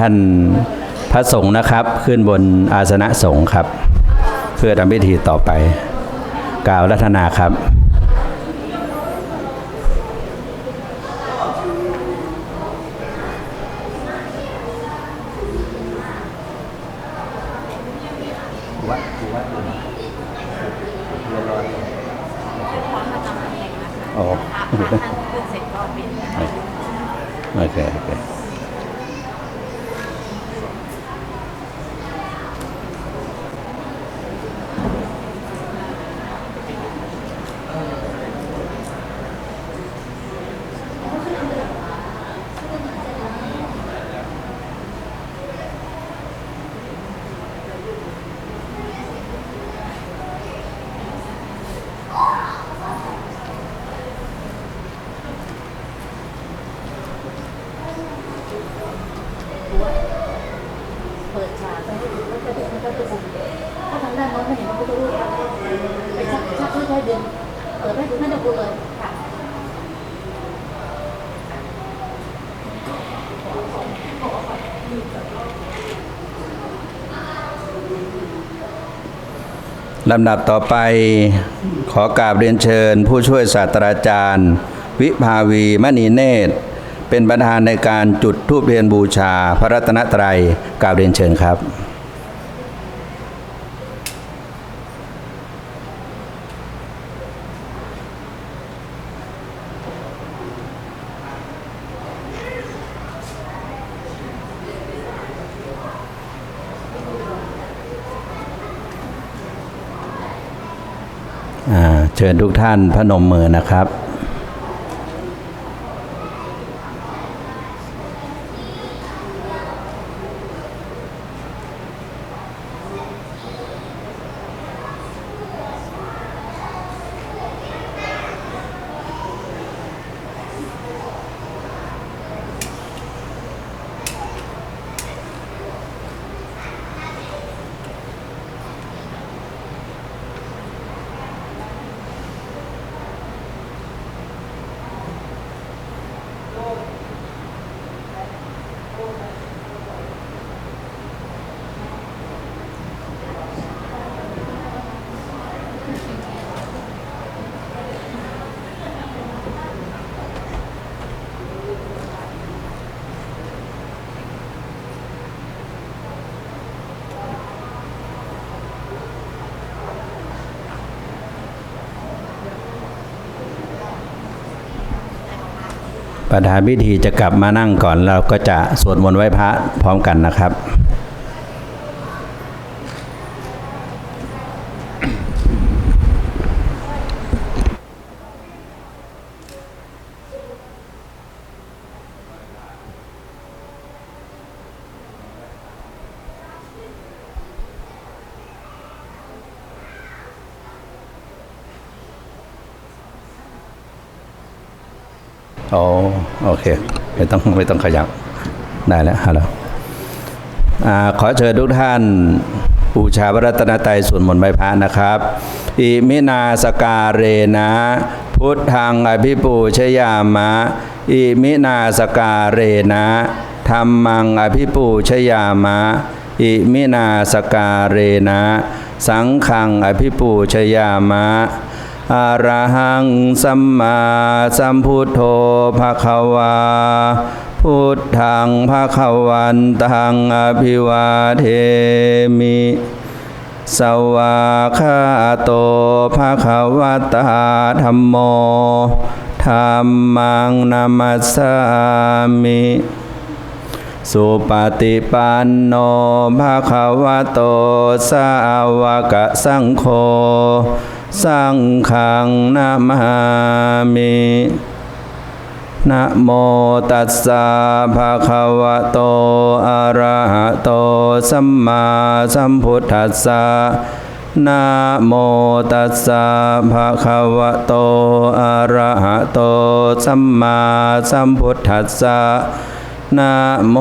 ท่านพระสงฆ์นะครับ ขึ้นบนอาสนะสงฆ์ครับ เพื่อทำพิธีต่อไป กล่าวรัตนาครับวัดวัดพร้อมมาทำเองนะคะ อ๋อ พระพระท่านขึ้นเสร็จก็เป็น โอเคโอเค เปิดฉากไปให้ดูแล้วก็เดินแล้วก็ไปดูถ้าทางด้านโน้นไม่เห็นพระพุทธรูปไปชักชักค่อยๆดึงเปิดให้ดูให้ดูเลยค่ะ ลำดับต่อไปขอกราบเรียนเชิญ ผู้ช่วยศาสตราจารย์ วิภาวีมณีเนตร เป็นประธานในการจุดธูปเรียนบูชาพระรัตนตรัยกราบเรียนเชิญครับ เชิญทุกท่านพนมมือนะครับ ประธานพิธีจะกลับมานั่งก่อนเราก็จะสวดมนต์ไหว้พระพร้อมกันนะครับ โอ้โอเค ไม่ต้องไม่ต้องขยับ ได้แล้วฮัลโหลขอเชิญทุกท่านบูชาพระรัตนตรัยสวดมนต์ใบพระนะครับ อิมินาสการเรนะ พุทธังอภิปูชยามะ อิมินาสการเรนะธรรมังอภิปูชยามะ อิมินาสการเรนะ สังฆังอภิปูชยามะ อะระหังสัมมาสัมพุทโธภะคะวาพุทธังภะคะวันตังอภิวาเทมิ สวากขาโตภะคะวะตาธัมโมธัมมังนามัสสามิสุปฏิปันโนภะคะวะโตสาวกสังโฆ สังฆังนามามินะโมตัสสะภะคะวะโต อะระหะโต สัมมาสัมพุทธัสสะนะโมตัสสะภะคะวะโต อะระหะโต สัมมาสัมพุทธัสสะ นะโม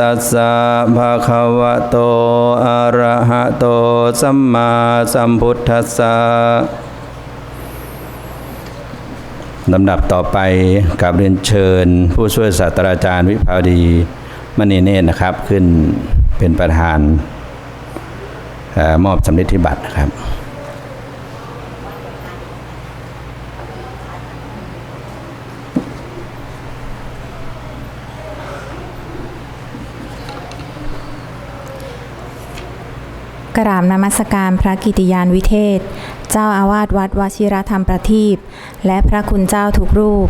ตัสสะภะคะวะโต อะระหะโต สัมมาสัมพุทธัสสะลำดับต่อไปกับเรียนเชิญ ผู้ช่วยศาสตราจารย์วิภาวดีมณีเนตรนะครับ ขึ้นเป็นประธานอมอบสำเร็จบัตรนะครับ กราบนมัสการพระกิติยานวิเทศ เจ้าอาวาสวัดวชิรธรรมประทีปและพระคุณเจ้าทุกรูป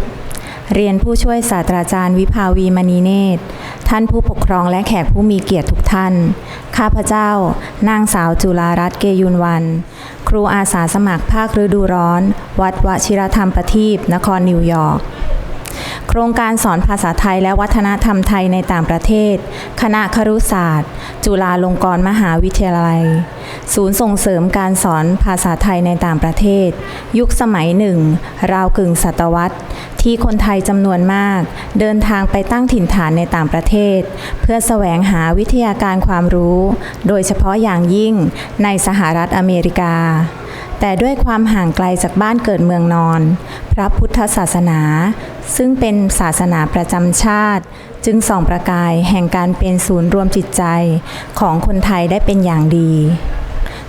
เรียนผู้ช่วยศาสตราจารย์วิภาวีมณีเนตร ท่านผู้ปกครองและแขกผู้มีเกียรติทุกท่าน ข้าพเจ้านางสาวจุฬารัตน์เกยุนวัน ครูอาสาสมัครภาคฤดูร้อน วัดวชิรธรรมประทีปนครนิวยอร์ก โครงการสอนภาษาไทยและวัฒนธรรมไทยในต่างประเทศ คณะครุศาสตร์ จุฬาลงกรณ์มหาวิทยาลัย ศูนย์ส่งเสริมการสอนภาษาไทยในต่างประเทศ ยุคสมัยหนึ่ง ราวกึ่งศตวรรษ ที่คนไทยจำนวนมาก เดินทางไปตั้งถิ่นฐานในต่างประเทศ เพื่อแสวงหาวิทยาการความรู้ โดยเฉพาะอย่างยิ่งในสหรัฐอเมริกา แต่ด้วยความห่างไกลจากบ้านเกิดเมืองนอน พระพุทธศาสนา ซึ่งเป็นศาสนาประจำชาติ จึงส่องประกายแห่งการเป็นศูนย์รวมจิตใจของคนไทยได้เป็นอย่างดี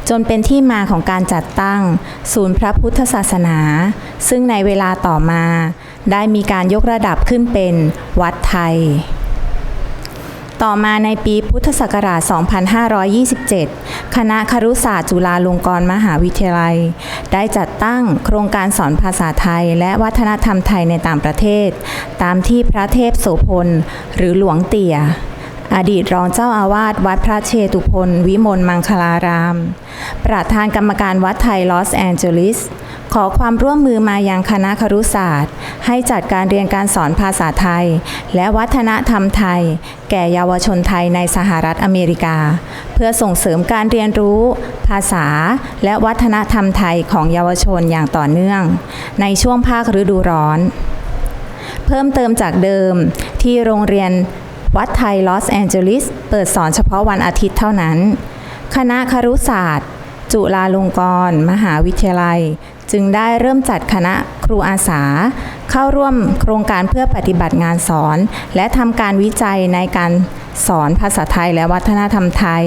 จนเป็นที่มาของการจัดตั้ง ศูนย์พระพุทธศาสนา ซึ่งในเวลาต่อมา ได้มีการยกระดับขึ้นเป็นวัดไทย ต่อมาในปีพุทธศักราช 2527 คณะครุศาสตร์จุฬาลงกรณ์มหาวิทยาลัย ได้จัดตั้งโครงการสอนภาษาไทยและวัฒนธรรมไทยในต่างประเทศ ตามที่พระเทพโสพล หรือหลวงเตี่ยอดีตรองเจ้าอาวาสวัดพระเชตุพนวิมลมังคลาราม ประธานกรรมการวัดไทยลอสแอนเจลิส ขอความร่วมมือมาอยังคณะครุศาสตร์ ให้จัดการเรียนการสอนภาษาไทย และวัฒนธรรมไทย แก่เยาวชนไทยในสหรัฐอเมริกา เพื่อส่งเสริมการเรียนรู้ ภาษา และวัฒนธรรมไทยของเยาวชนอย่างต่อเนื่อง ในช่วงภาคฤดูร้อน เพิ่มเติมจากเดิมที่โรงเรียนวัดไทยลอสแอนเจลิสเปิดสอนเฉพาะวันอาทิตย์เท่านั้น คณะครุศาสตร์ จุฬาลงกรณ์ มหาวิทยาลัย จึงได้เริ่มจัดคณะครูอาสา เข้าร่วมโครงการเพื่อปฏิบัติงานสอน และทำการวิจัยในการสอนภาษาไทยและวัฒนธรรมไทย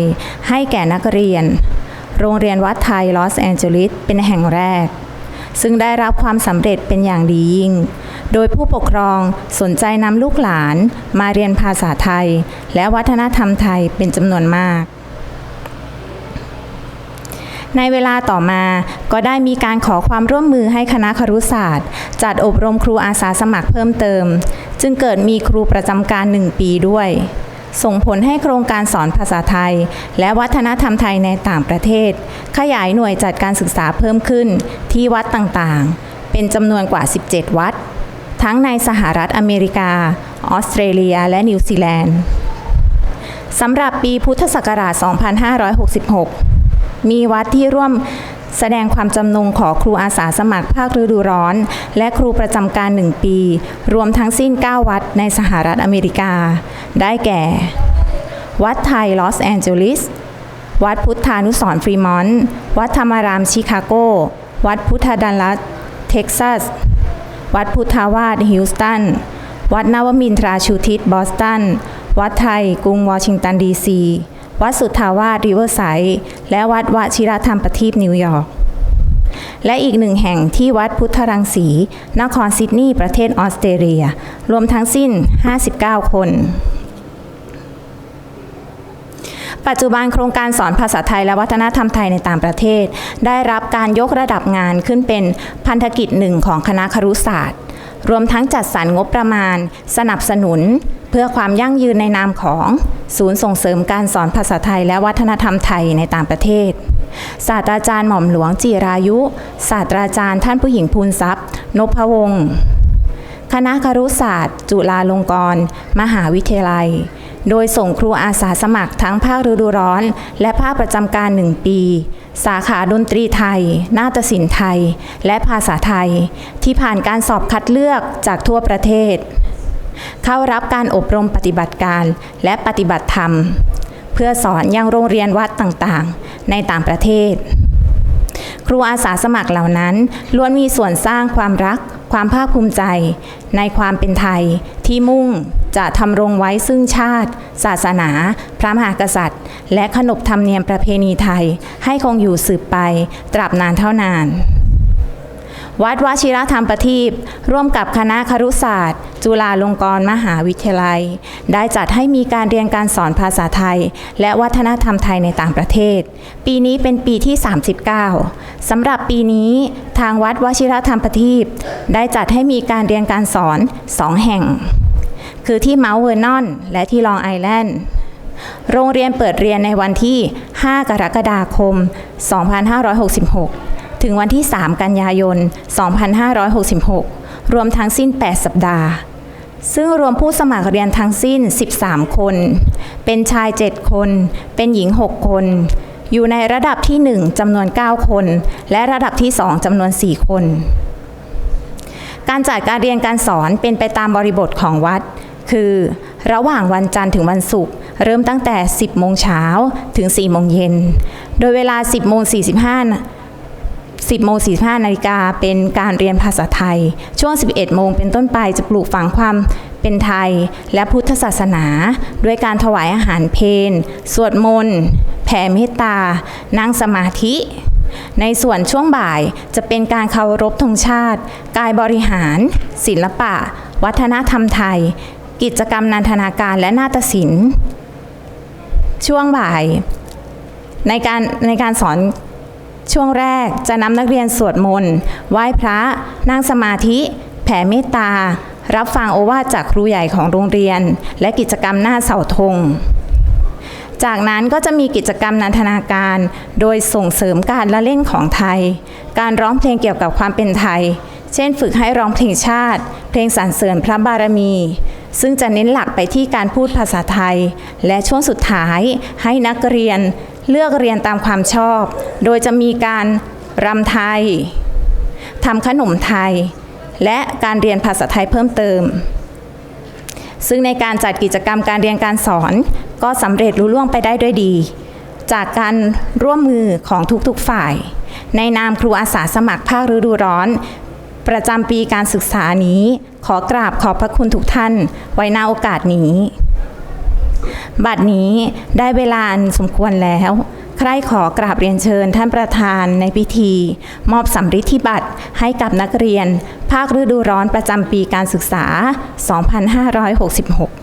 ให้แก่นักเรียน โรงเรียนวัดไทยลอสแอนเจลิสเป็นแห่งแรก ซึ่งได้รับความสำเร็จเป็นอย่างดียิ่ง โดยผู้ปกครองสนใจนำลูกหลานมาเรียนภาษาไทย และวัฒนธรรมไทยเป็นจำนวนมาก ในเวลาต่อมาก็ได้มีการขอความร่วมมือให้คณะครุศาสตร์ จัดอบรมครูอาสาสมัครเพิ่มเติม จึงเกิดมีครูประจำการหนึ่งปีด้วย ส่งผลให้โครงการสอนภาษาไทย และวัฒนธรรมไทยในต่างประเทศ ขยายหน่วยจัดการศึกษาเพิ่มขึ้นที่วัดต่างๆ เป็นจำนวนกว่า 17 วัด ทั้งในสหรัฐอเมริกา ออสเตรเลีย และนิวซีแลนด์สำหรับปีพุทธศักราช 2566 มีวัดที่ร่วมแสดงความจำนงขอครูอาสาสมัครภาคฤดูร้อน และครูประจำการ 1 ปี รวมทั้งสิ้น 9 วัดในสหรัฐอเมริกา ได้แก่ วัดไทยลอสแอนเจลิส วัดพุทธานุสรฟรีมอนต์ วัดธรรมารามชิคาโก วัดพุทธดัลลัสเท็กซัส วัดพุทธาวาสฮิวสตัน วัดนวมินทราชูทิศบอสตัน วัดไทยกรุงวอชิงตันดีซี วัดสุทธาวาสริเวอร์ไซด์และวัดวชิรธรรมประทีปนิวยอร์กและอีกหนึ่งแห่งที่วัดพุทธรังสี นครซิดนีย์ประเทศออสเตรเลีย รวมทั้งสิ้น 59 คน ปัจจุบันโครงการสอนภาษาไทยและวัฒนธรรมไทยในต่างประเทศ ได้รับการยกระดับงานขึ้นเป็นพันธกิจหนึ่งของคณะครุศาสตร์ รวมทั้งจัดสรรงบประมาณ สนับสนุน เพื่อความยั่งยืนในนามของศูนย์ส่งเสริมการสอนภาษาไทยและวัฒนธรรมไทยในต่างประเทศ ศาสตราจารย์หม่อมหลวงจิรายุ ศาสตราจารย์ท่านผู้หญิงภูลทรัพย์ นพวงศ์คณะครุศาสตร์ จุฬาลงกรณ์มหาวิทยาลัย โดยส่งครูอาสาสมัครทั้งภาคฤดูร้อน และภาคประจำการหนึ่งปี สาขาดนตรีไทย นาฏศิลป์ไทย และภาษาไทย ที่ผ่านการสอบคัดเลือกจากทั่วประเทศ เข้ารับการอบรมปฏิบัติการและปฏิบัติธรรม เพื่อสอนยังโรงเรียนวัดต่างๆ ในต่างประเทศ ครูอาสาสมัครเหล่านั้นล้วนมีส่วนสร้างความรัก ความภาคภูมิใจ ในความเป็นไทยที่มุ่งจะทำรงไว้ซึ่งชาติ ศาสนา พระมหากษัตริย์ และขนบธรรมเนียมประเพณีไทย ให้คงอยู่สืบไปตราบนานเท่านาน วัดวชิรธรรมประทีปร่วมกับคณะครุศาสตร์ จุฬาลงกรณ์มหาวิทยาลัย ได้จัดให้มีการเรียนการสอนภาษาไทย และวัฒนธรรมไทยในต่างประเทศ ปีนี้เป็นปีที่ 39สำหรับปีนี้ทางวัดวชิรธรรมประทีปได้จัดให้มีการเรียนการสอนสองแห่ง คือที่เมาส์เวอร์นอนและที่ลองไอแลนด์โรงเรียนเปิดเรียนในวันที่ 5 กรกฎาคม 2566 ถึงวันที่ 3 กันยายน 2566 รวมทั้งสิ้น 8 สัปดาห์ ซึ่งรวมผู้สมัครเรียนทั้งสิ้น 13 คน เป็นชาย 7 คน เป็นหญิง 6 คน อยู่ในระดับที่ 1จำนวน 9 คน และระดับที่ 2จำนวน 4 คน การจัดการเรียนการสอนเป็นไปตามบริบทของวัด คือระหว่างวันจันทร์ถึงวันศุกร์เริ่มตั้งแต่ 10 โมงเช้าถึง 4 โมงเย็น โดยเวลา 10 โมง 45 10โมง45นาฬิกาเป็นการเรียนภาษาไทย ช่วง 11 โมงเป็นต้นไปจะปลูกฝังความเป็นไทยและพุทธศาสนา ด้วยการถวายอาหารเพนสวดมนต์แผ่เมตตา นั่งสมาธิ ในส่วนช่วงบ่ายจะเป็นการเคารพธงชาติ กายบริหาร ศิลปะ วัฒนธรรมไทย กิจกรรมนันทนาการและนาฏศิลป์ ช่วงบ่าย ในการในการสอน ช่วงแรกจะนำนักเรียนสวดมนต์ไหว้พระ นั่งสมาธิ แผ่เมตตา รับฟังโอวาทจากครูใหญ่ของโรงเรียน และกิจกรรมหน้าเสาธงจากนั้นก็จะมีกิจกรรมนันทนาการ โดยส่งเสริมการละเล่นของไทย การร้องเพลงเกี่ยวกับความเป็นไทย เช่นฝึกให้ร้องเพลงชาติ เพลงสรรเสริญพระบารมี ซึ่งจะเน้นหลักไปที่การพูดภาษาไทย และช่วงสุดท้ายให้นักเรียน เลือกเรียนตามความชอบ โดยจะมีการรำไทยทำขนมไทย และการเรียนภาษาไทยเพิ่มเติม ซึ่งในการจัดกิจกรรมการเรียนการสอน ก็สำเร็จลุล่วงไปได้ด้วยดี จากการร่วมมือของทุกๆฝ่าย ในนามครูอาสาสมัครภาคฤดูร้อน ประจำปีการศึกษานี้ ขอกราบขอบพระคุณทุกท่าน ไว้ณโอกาสนี้ บัดนี้ได้เวลาอันสมควรแล้ว ใครขอกราบเรียนเชิญท่านประธานในพิธี มอบสำริดที่บัตรให้กับนักเรียน ภาคฤดูร้อนประจำปีการศึกษา 2566